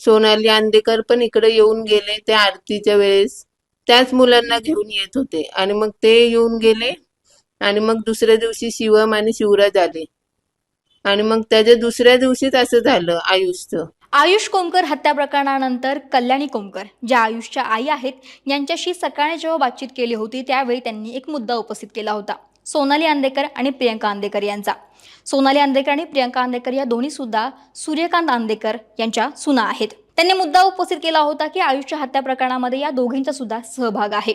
सोनाली आंदेकर पण इकडे येऊन गेले त्या आरतीच्या वेळेस. त्याच मुलांना घेऊन येत होते. आणि मग ते येऊन गेले. आणि मग दुसऱ्या दिवशी शिवम आणि शिवराज आले. आणि मग त्याच्या दुसऱ्या दिवशीच असं झालं आयुषचं. आयुष कोमकर हत्या प्रकरणानंतर कल्याणी कोमकर ज्या आयुषच्या आई आहेत यांच्याशी सकाळी जेव्हा बातचीत केली होती त्यावेळी त्यांनी एक मुद्दा उपस्थित केला होता. सोनाली आंदेकर आणि प्रियंका आंदेकर यांचा. सोनाली आंदेकर आणि प्रियंका आंदेकर या दोन्ही सुद्धा सूर्यकांत आंदेकर यांच्या सुना आहेत. त्यांनी मुद्दा उपस्थित केला होता की आयुष्य हत्या प्रकरणामध्ये या दोघींचा सुद्धा सहभाग आहे.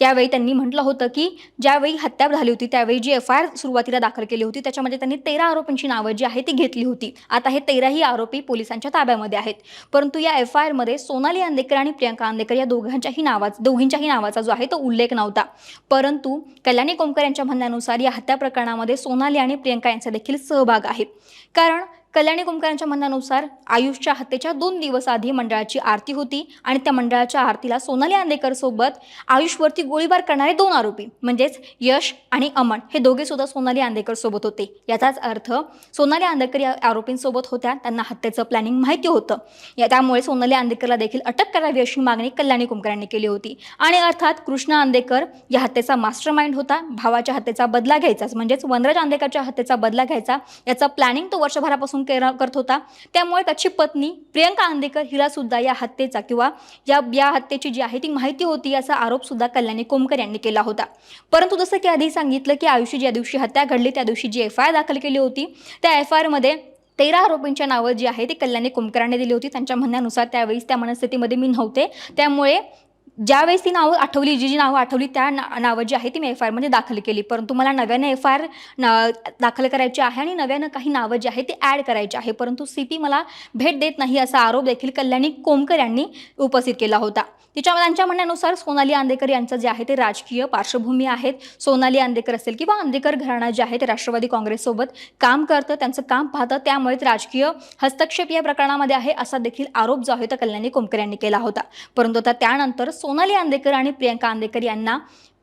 यावेळी त्यांनी म्हटलं होतं की ज्यावेळी हत्या झाली होती त्यावेळी जी एफ आय आर सुरुवातीला दाखल केली होती त्याच्यामध्ये त्यांनी तेरा आरोपींची नावं जी आहे ती घेतली होती. आता हे तेराही आरोपी पोलिसांच्या ताब्यामध्ये आहेत. परंतु या एफ आय आरमध्ये सोनाली आंदेकर आणि प्रियंका आंदेकर या दोघांच्याही नावाचा दोघींच्याही नावाचा जो आहे तो उल्लेख नव्हता. परंतु कल्याणी कोमकर यांच्या म्हणण्यानुसार या हत्या प्रकरणामध्ये सोनाली आणि प्रियंका यांचा देखील सहभाग आहे. कारण कल्याणी कोमकर म्हणण्यानुसार आयुषच्या हत्येच्या दोन दिवस आधी मंडळाची आरती होती आणि त्या मंडळाच्या आरतीला सोनाली आंदेकर सोबत आयुषवरती गोळीबार करणारे दोन आरोपी म्हणजेच यश आणि अमन हे दोघे सुद्धा सोनाली आंदेकर सोबत होते. याचाच अर्थ सोनाली आंदेकर या आरोपींसोबत होत्या त्यांना हत्येचं प्लॅनिंग माहिती होतं. या त्यामुळे सोनाली आंदेकरला देखील अटक करावी अशी मागणी कल्याणी कुमकर केली होती. आणि अर्थात कृष्णा आंदेकर या हत्येचा मास्टर माइंड होता भावाच्या हत्येचा बदला घ्यायचाच म्हणजेच वनराज आंदेकरच्या हत्येचा बदला घ्यायचा याचा प्लॅनिंग तो वर्षभरापासून केरा- करत होता. त्यामुळे त्याची पत्नी प्रियंका आंदेकर हिला सुद्धा या हत्येचा किंवा या या हत्येची जी आहे ती माहिती होती याचा आरोप सुद्धा कल्याणी कोमकर यांनी केला होता. परंतु जसं की आधी सांगितलं की आयुषी ज्या दिवशी हत्या घडली त्या दिवशी जी एफ आय दाखल केली होती त्या एफ आय आरमध्ये तेरा आरोपींच्या नावं जी आहे ती कल्याणी कुमकरांनी दिली होती. त्यांच्या म्हणण्यानुसार त्यावेळेस त्या मनस्थितीमध्ये मी नव्हते. त्यामुळे ज्यावेळेस ती नावं आठवली जी जी नावं आठवली त्या ना नावं जी आहे ती मी एफ आय आरमध्ये दाखल केली. परंतु मला नव्यानं एफ आय आर दाखल करायची आहे आणि नव्यानं काही नावं जी आहे ती ॲड करायची आहे. परंतु सी पी मला भेट देत नाही असा आरोप देखील कल्याणी कोमकर यांनी उपस्थित केला होता. तिच्या त्यांच्या म्हणण्यानुसार सोनाली आंदेकर यांचं जे आहे ते राजकीय पार्श्वभूमी आहेत. सोनाली आंदेकर असेल किंवा आंदेकर घराणा जे आहे ते राष्ट्रवादी काँग्रेससोबत काम करतं त्यांचं काम पाहतं. त्यामुळेच राजकीय हस्तक्षेप या प्रकरणामध्ये आहे असा देखील आरोप जो आहे तो कल्याणी कोमकर यांनी केला होता. परंतु आता त्यानंतर सोनाली आंदेकर आणि प्रियंका आंदेकर यांना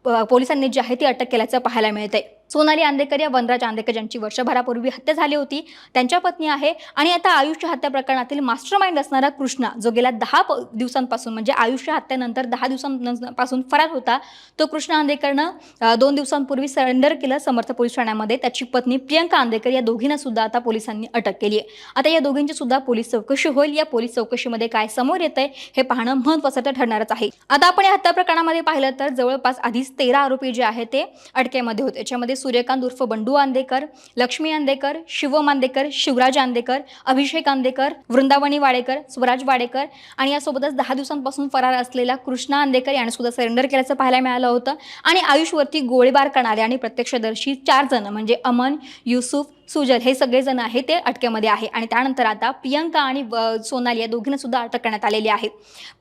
पोलिसांनी जी आहे ती अटक केल्याचं पाहायला मिळतंय. सोनाली आंदेकर या वनराज आंदेकर ज्यांची वर्षभरापूर्वी हत्या झाली होती. त्यांच्या पत्नी आहे. आणि आता आयुष्य हत्या प्रकरणातील मास्टर माइंड असणारा कृष्णा जो गेल्या दहा प- दिवसांपासून म्हणजे आयुष्य हत्यानंतर दहा दिवसांपासून फरार होता. तो कृष्णा आंदेकरनं दोन दिवसांपूर्वी सरेंडर केलं समर्थ पोलीस ठाण्यामध्ये. त्याची पत्नी प्रियंका आंदेकर या दोघींना सुद्धा आता पोलिसांनी अटक केली आहे. आता या दोघींची सुद्धा पोलीस चौकशी होईल. या पोलीस चौकशीमध्ये काय समोर येतंय हे पाहणं महत्त्वाचं तर ठरणारच आहे. आता आपण या हत्या प्रकरणामध्ये पाहिलं तर जवळपास आधीच तेरा आरोपी जे आहेत ते अटकेमध्ये होते. याच्यामध्ये सूर्यकांत उर्फ बंडू आंदेकर लक्ष्मी आंदेकर शिवम आंदेकर शिवराज आंदेकर अभिषेक आंदेकर वृंदावनी वाडेकर स्वराज वाडेकर आणि यासोबतच दहा दिवसांपासून फरार असलेला कृष्णा आंदेकर याने सुद्धा सरेंडर केल्याचं पाहायला मिळालं होतं. आणि आयुषवरती गोळीबार करणारे आणि प्रत्यक्षदर्शी चार जण म्हणजे अमन युसुफ सुजल हे सगळेजण आहे ते अटकेमध्ये आहे. आणि त्यानंतर आता प्रियंका आणि सोनाली या दोघींना सुद्धा अटक करण्यात आलेली आहे.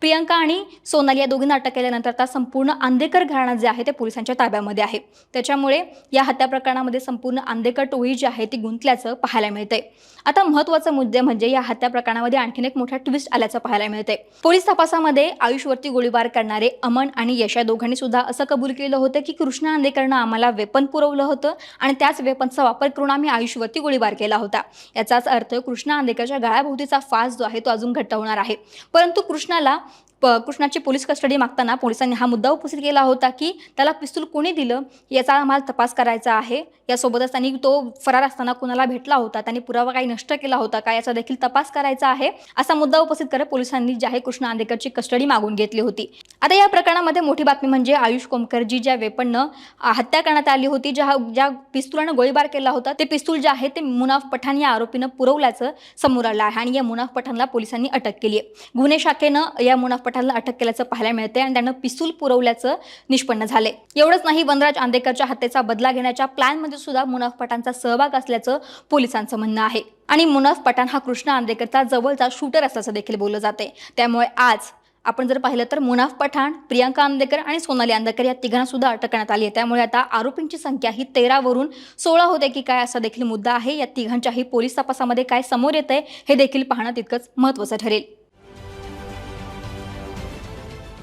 प्रियंका आणि सोनाली या दोघींना अटक केल्यानंतर आता संपूर्ण आंदेकर घराणं जे आहे ते पोलिसांच्या ताब्यामध्ये आहे. त्याच्यामुळे या हत्या प्रकरणामध्ये संपूर्ण आंदेकर टोळी जी आहे ती गुंतल्याचं पाहायला मिळतंय. आता महत्त्वाचा मुद्दे म्हणजे या हत्या प्रकरणामध्ये आणखीन एक मोठा ट्विस्ट आल्याचं पाहायला मिळतंय. पोलीस तपासामध्ये आयुषवरती गोळीबार करणारे अमन आणि यश या दोघांनी सुद्धा असं कबूल केलं होतं की कृष्णा आंदेकरनं आम्हाला वेपन पुरवलं होतं आणि त्याच वेपनचा वापर करून आम्ही आयुषवरती गोळीबार केला होता. याचाच अर्थ कृष्णा आंदेकरच्या गळ्याभोवतीचा फास जो आहे तो अजून घट्ट होणार आहे. परंतु कृष्णाला प कृष्णाची पोलीस कस्टडी मागताना पोलिसांनी हा मुद्दा उपस्थित केला होता की त्याला पिस्तूल कोणी दिलं याचा आम्हाला तपास करायचा आहे. यासोबतच त्यांनी तो फरार असताना कुणाला भेटला होता त्यांनी पुरावा काही नष्ट केला होता का याचा देखील तपास करायचा आहे. असा मुद्दा उपस्थित करत पोलिसांनी जे आहे कृष्णा आंदेकरची कस्टडी मागून घेतली होती. आता या प्रकरणामध्ये मोठी बातमी म्हणजे आयुष कोमकरजी ज्या वेपननं हत्या करण्यात आली होती ज्या ज्या पिस्तुलानं गोळीबार केला होता ते पिस्तूल जे आहे ते मुनाफ पठाण या आरोपीनं पुरवल्याचं समोर आलं आहे आणि या मुनाफ पठाणला पोलिसांनी अटक केली आहे. गुन्हे शाखेनं या मुनाफ पठाणला अटक केल्याचं पाहायला मिळते आणि त्यानं पिस्तूल पुरवल्याचं निष्पन्न झाले एवढंच नाही वनराज आंदेकरच्या हत्येचा बदला घेण्याच्या प्लॅनमध्ये सुद्धा मुनाफ पठाणचा सहभाग असल्याचं पोलिसांचं म्हणणं आहे. आणि मुनाफ पठाण हा कृष्णा आंदेकरचा जवळचा शूटर असल्याचं देखील बोललं जाते त्यामुळे आज आपण जर पाहिलं तर मुनाफ पठाण प्रियांका आंदेकर आणि सोनाली आंदेकर या तिघांना सुद्धा अटक करण्यात आली आहे. त्यामुळे आता आरोपींची संख्या ही तेरावरून सोळा होते की काय असा देखील मुद्दा आहे. या तिघांच्याही पोलीस तपासामध्ये काय समोर येत आहे हे देखील पाहणं तितकंच महत्त्वाचं ठरेल.